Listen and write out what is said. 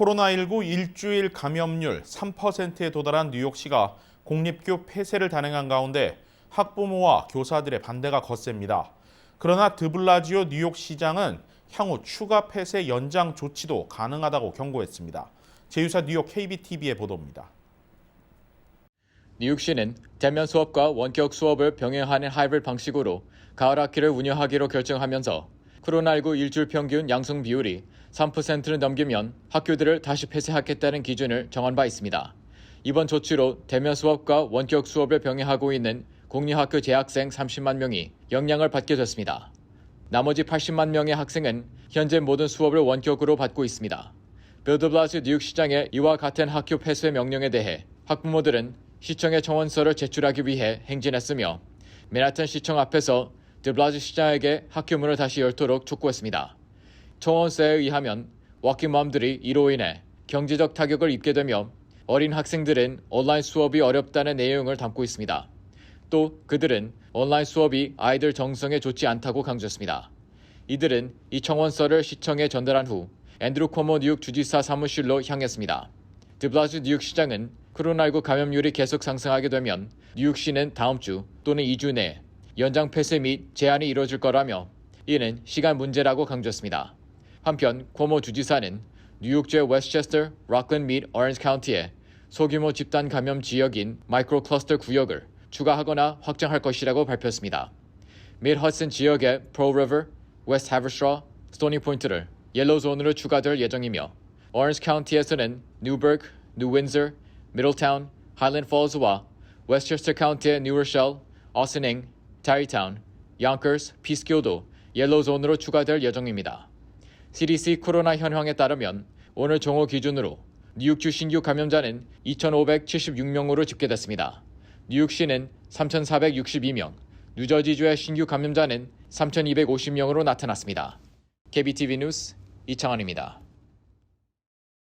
코로나19 일주일 감염률 3%에 도달한 뉴욕시가 공립교 폐쇄를 단행한 가운데 학부모와 교사들의 반대가 거셉니다. 그러나 드블라지오 뉴욕시장은 향후 추가 폐쇄 연장 조치도 가능하다고 경고했습니다. 제휴사 뉴욕 KBTV의 보도입니다. 뉴욕시는 대면 수업과 원격 수업을 병행하는 하이브리드 방식으로 가을 학기를 운영하기로 결정하면서 코로나19 일주일 평균 양성 비율이 3%를 넘기면 학교들을 다시 폐쇄하겠다는 기준을 정한 바 있습니다. 이번 조치로 대면 수업과 원격 수업을 병행하고 있는 공립학교 재학생 30만 명이 영향을 받게 됐습니다. 나머지 80만 명의 학생은 현재 모든 수업을 원격으로 받고 있습니다. 빌드블라스 뉴욕 시장의 이와 같은 학교 폐쇄 명령에 대해 학부모들은 시청에 청원서를 제출하기 위해 행진했으며 맨하튼 시청 앞에서 드블라즈 시장에게 학교 문을 다시 열도록 촉구했습니다. 청원서에 의하면 워킹맘들이 이로 인해 경제적 타격을 입게 되며 어린 학생들은 온라인 수업이 어렵다는 내용을 담고 있습니다. 또 그들은 온라인 수업이 아이들 정성에 좋지 않다고 강조했습니다. 이들은 이 청원서를 시청에 전달한 후 앤드루 코모 뉴욕 주지사 사무실로 향했습니다. 드블라즈 뉴욕 시장은 코로나19 감염률이 계속 상승하게 되면 뉴욕시는 다음 주 또는 2주 내에 연장 폐쇄 및 제한이 이뤄질 거라며 이는 시간 문제라고 강조했습니다. 한편 코모 주지사는 뉴욕주의 웨스체스터, 락랜드 및 오렌지 카운티에 소규모 집단 감염 지역인 마이크로 클러스터 구역을 추가하거나 확장할 것이라고 발표했습니다. 및 허슨 지역의 프로 리버, 웨스트 하버스트라, 스토니 포인트를 옐로우 존으로 추가될 예정이며 오렌지 카운티에서는 뉴버그, 뉴 윈저, 미들타운, 하일랜드 폴즈와 웨스체스터 카운티의 뉴러셜, 어스닝, 타리타운, 양커스, 피스교도 옐로우 존으로 추가될 예정입니다. CDC 코로나 현황에 따르면 오늘 정오 기준으로 뉴욕주 신규 감염자는 2,576명으로 집계됐습니다. 뉴욕시는 3,462명, 뉴저지주의 신규 감염자는 3,250명으로 나타났습니다. KBTV 뉴스 이창환입니다.